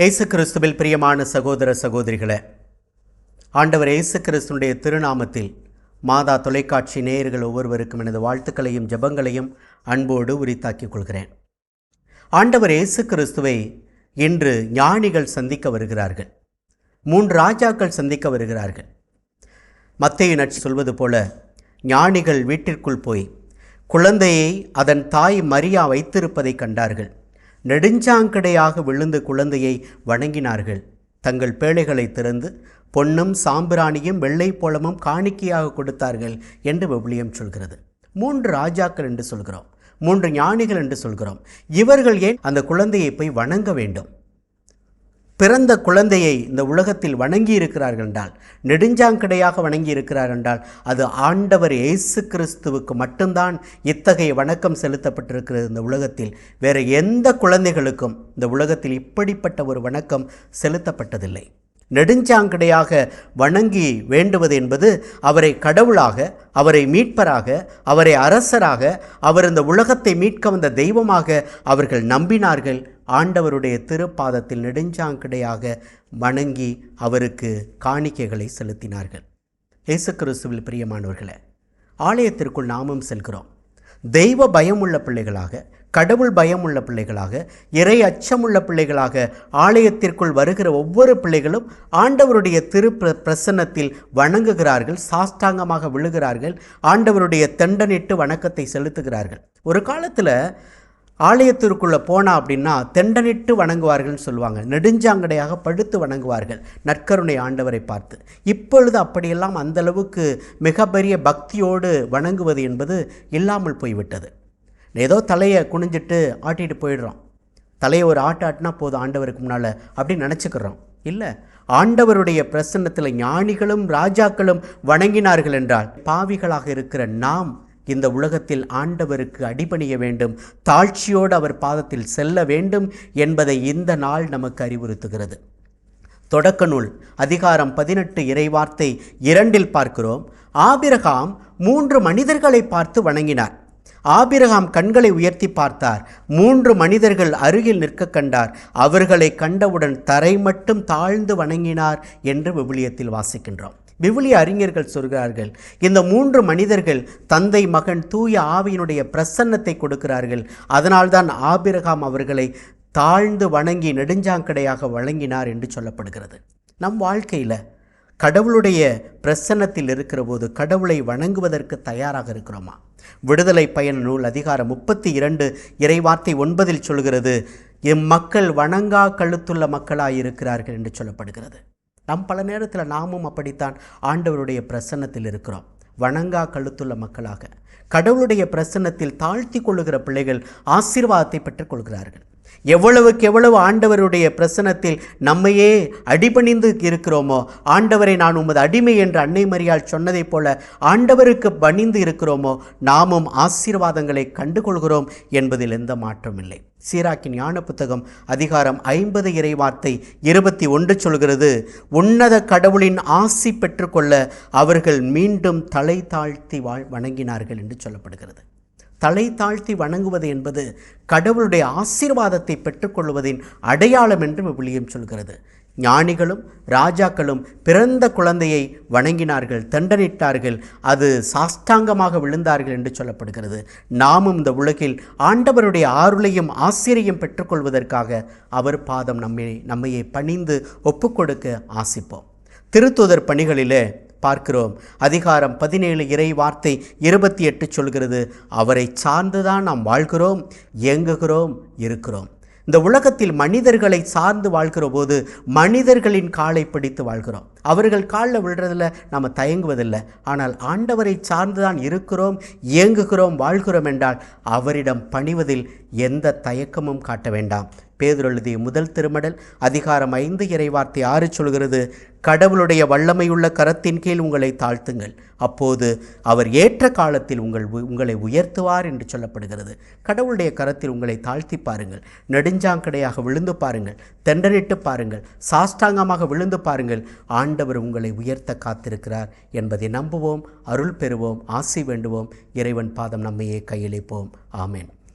இயேசு கிறிஸ்துவில் பிரியமான சகோதர சகோதரிகளே ஆண்டவர் இயேசு கிறிஸ்துடைய திருநாமத்தில் மாதா தொலைக்காட்சி நேயர்கள் ஒவ்வொருவருக்கும் எனது வாழ்த்துக்களையும் ஜெபங்களையும் அன்போடு உரித்தாக்கிக் கொள்கிறேன். ஆண்டவர் இயேசு கிறிஸ்துவை இன்று ஞானிகள் சந்திக்க வருகிறார்கள். மூன்று ராஜாக்கள் சந்திக்க வருகிறார்கள். மத்தேயு நட்சி சொல்வது போல ஞானிகள் வீட்டிற்குள் போய் குழந்தையை அதன் தாய் மரியா வைத்திருப்பதை கண்டார்கள். நெடுஞ்சாங்கடையாக விழுந்து குழந்தையை வணங்கினார்கள். தங்கள் பேழைகளை திறந்து பொன்னும் சாம்பிராணியும் வெள்ளை போலமும் காணிக்கையாக கொடுத்தார்கள் என்று விவிலியம் சொல்கிறது. மூன்று ராஜாக்கள் என்று சொல்கிறோம். மூன்று ஞானிகள் என்று சொல்கிறோம். இவர்கள் ஏன் அந்த குழந்தையை போய் வணங்க வேண்டும்? பிறந்த குழந்தையை இந்த உலகத்தில் வணங்கி இருக்கிறார்கள் என்றால் நெடுஞ்சாங்கடையாக வணங்கி இருக்கிறார் என்றால் அது ஆண்டவர் இயேசு கிறிஸ்துவுக்கு மட்டும்தான் இத்தகைய வணக்கம் செலுத்தப்பட்டிருக்கிறது இந்த உலகத்தில். வேறு எந்த குழந்தைகளுக்கும் இந்த உலகத்தில் இப்படிப்பட்ட ஒரு வணக்கம் செலுத்தப்பட்டதில்லை. நெடுஞ்சாங்கடையாக வணங்கி வேண்டுவது என்பது அவரை கடவுளாக அவரை மீட்பராக அவரை அரசராக அவர் இந்த உலகத்தை மீட்க வந்த தெய்வமாக அவர்கள் நம்பினார்கள். ஆண்டவருடைய திருப்பாதத்தில் நெடுஞ்சாங்கடையாக வணங்கி அவருக்கு காணிக்கைகளை செலுத்தினார்கள். இயேசு கிறிஸ்துவில் பிரியமானவர்களே ஆலயத்திற்குள் நாமும் செல்கிறோம். தெய்வ பயமுள்ள பிள்ளைகளாக கடவுள் பயம் உள்ள பிள்ளைகளாக இறை அச்சமுள்ள பிள்ளைகளாக ஆலயத்திற்குள் வருகிற ஒவ்வொரு பிள்ளைகளும் ஆண்டவருடைய திரு பிர- பிரசன்னத்தில் வணங்குகிறார்கள் சாஷ்டாங்கமாக விழுகிறார்கள் ஆண்டவருடைய தெண்டனிட்டு வணக்கத்தை செலுத்துகிறார்கள். ஒரு காலத்தில் ஆலயத்திற்குள்ளே போனா அப்படின்னா தெண்டனிட்டு வணங்குவார்கள்னு சொல்லுவாங்க. நெடுஞ்சாங்கடையாக படுத்து வணங்குவார்கள். நற்கருணை ஆண்டவரை பார்த்து. இப்பொழுது அப்படியெல்லாம் அந்த அளவுக்கு மிகப்பெரிய பக்தியோடு வணங்குவது என்பது இல்லாமல் போய்விட்டது. ஏதோ தலையை குனிஞ்சிட்டு ஆட்டிட்டு போயிடுறோம் தலையை ஒரு ஆட்ட ஆட்டினா போதும் ஆண்டவருக்கு முன்னால் அப்படின்னு நினச்சிக்கிறோம் இல்லை ஆண்டவருடைய பிரசன்னத்தில் ஞானிகளும் ராஜாக்களும் வணங்கினார்கள் என்றால் பாவிகளாக இருக்கிற நாம் இந்த உலகத்தில் ஆண்டவருக்கு அடிபணிய வேண்டும் தாழ்ச்சியோடு அவர் பாதத்தில் செல்ல வேண்டும் என்பதை இந்த நாள் நமக்கு அறிவுறுத்துகிறது. தொடக்க நூல் அதிகாரம் பதினெட்டு இறைவார்த்தை இரண்டில் பார்க்கிறோம். ஆபிரகாம் மூன்று மனிதர்களை பார்த்து வணங்கினார். ஆபிரகாம் கண்களை உயர்த்தி பார்த்தார். மூன்று மனிதர்கள் அருகில் நிற்க கண்டார். அவர்களை கண்டவுடன் தரை மட்டும் தாழ்ந்து வணங்கினார் என்று விவிலியத்தில் வாசிக்கின்றோம். விவிலிய அறிஞர்கள் சொல்கிறார்கள் இந்த மூன்று மனிதர்கள் தந்தை மகன் தூய ஆவியினுடைய பிரசன்னத்தை கொடுக்கிறார்கள். அதனால்தான் ஆபிரகாம் அவர்களை தாழ்ந்து வணங்கி நெடுஞ்சாங்கடையாக வழங்கினார் என்று சொல்லப்படுகிறது. நம் வாழ்க்கையில் கடவுளுடைய பிரசன்னத்தில் இருக்கிற போது கடவுளை வணங்குவதற்கு தயாராக இருக்கிறோமா? விடுதலை பயண நூல் அதிகாரம் முப்பத்தி இரண்டு இறைவார்த்தை ஒன்பதில் சொல்கிறது இம்மக்கள் வணங்கா கழுத்துள்ள மக்களாக இருக்கிறார்கள் என்று சொல்லப்படுகிறது. நாம் பல நேரத்தில் நாமும் அப்படித்தான் ஆண்டவருடைய பிரசன்னத்தில் இருக்கிறோம். வணங்கா கழுத்துள்ள மக்களாக. கடவுளுடைய பிரசன்னத்தில் தாழ்த்தி கொள்ளுகிற பிள்ளைகள் ஆசீர்வாதத்தை பெற்றுக்கொள்கிறார்கள் எவ்வளவுக்கு எவ்வளவு ஆண்டவருடைய பிரசனத்தில் நம்மையே அடிபணிந்து இருக்கிறோமோ ஆண்டவரை நான் உமது அடிமை என்று அன்னை மரியாள் சொன்னதைப் போல ஆண்டவருக்கு பணிந்து இருக்கிறோமோ நாமும் ஆசீர்வாதங்களை கண்டுகொள்கிறோம் என்பதில் எந்த மாற்றமில்லை சீராக்கின் ஞான புத்தகம் அதிகாரம் ஐம்பது இறைவார்த்தை இருபத்தி ஒன்று சொல்கிறது உன்னத கடவுளின் ஆசி பெற்றுக்கொள்ள அவர்கள் மீண்டும் தலை தாழ்த்தி வாழ் வணங்கினார்கள் என்று சொல்லப்படுகிறது. தலை தாழ்த்தி வணங்குவது என்பது கடவுளுடைய ஆசீர்வாதத்தை பெற்றுக்கொள்வதின் அடையாளம் என்று விவிலியம் சொல்கிறது. ஞானிகளும் ராஜாக்களும் பிறந்த குழந்தையை வணங்கினார்கள் தண்டனிட்டார்கள் அது சாஷ்டாங்கமாக விழுந்தார்கள் என்று சொல்லப்படுகிறது. நாமும் இந்த உலகில் ஆண்டவருடைய ஆருளையும் ஆசிரியம் பெற்றுக்கொள்வதற்காக அவர் பாதம் நம்மை நம்மையை பணிந்து ஒப்புக்கொடுக்க ஆசிப்போம். திருத்துதர் பணிகளிலே பார்க்கிறோம். அதிகாரம் பதினேழு இறை வார்த்தை இருபத்தி எட்டு சொல்கிறது அவரை சார்ந்துதான் நாம் வாழ்கிறோம் இயங்குகிறோம் இருக்கிறோம். இந்த உலகத்தில் மனிதர்களை சார்ந்து வாழ்கிற போது மனிதர்களின் காலை பிடித்து வாழ்கிறோம். அவர்கள் காலில் விழுறதில் நம்ம தயங்குவதில்லை. ஆனால் ஆண்டவரை சார்ந்துதான் இருக்கிறோம் இயங்குகிறோம் வாழ்கிறோம் என்றால் அவரிடம் பணிவதில் எந்த தயக்கமும் காட்ட வேண்டாம். பேதுரு எழுதிய முதல் திருமடல் அதிகாரம் ஐந்து இறைவார்த்தை ஆறு சொல்கிறது கடவுளுடைய வல்லமையுள்ள கரத்தின் கீழ் உங்களை தாழ்த்துங்கள். அப்போது அவர் ஏற்ற காலத்தில் உங்கள் உ- உங்களை உயர்த்துவார் என்று சொல்லப்படுகிறது. கடவுளுடைய கரத்தில் உங்களை தாழ்த்தி பாருங்கள். நெடுஞ்சாங்கடையாக விழுந்து பாருங்கள். தெண்டரிட்டு பாருங்கள். சாஷ்டாங்கமாக விழுந்து பாருங்கள். ஆண்டவர் உங்களை உயர்த்த காத்திருக்கிறார் என்பதை நம்புவோம் அருள் பெறுவோம் ஆசி வேண்டுவோம். இறைவன் பாதம் நம்மையே கையளிப்போம். ஆமேன்.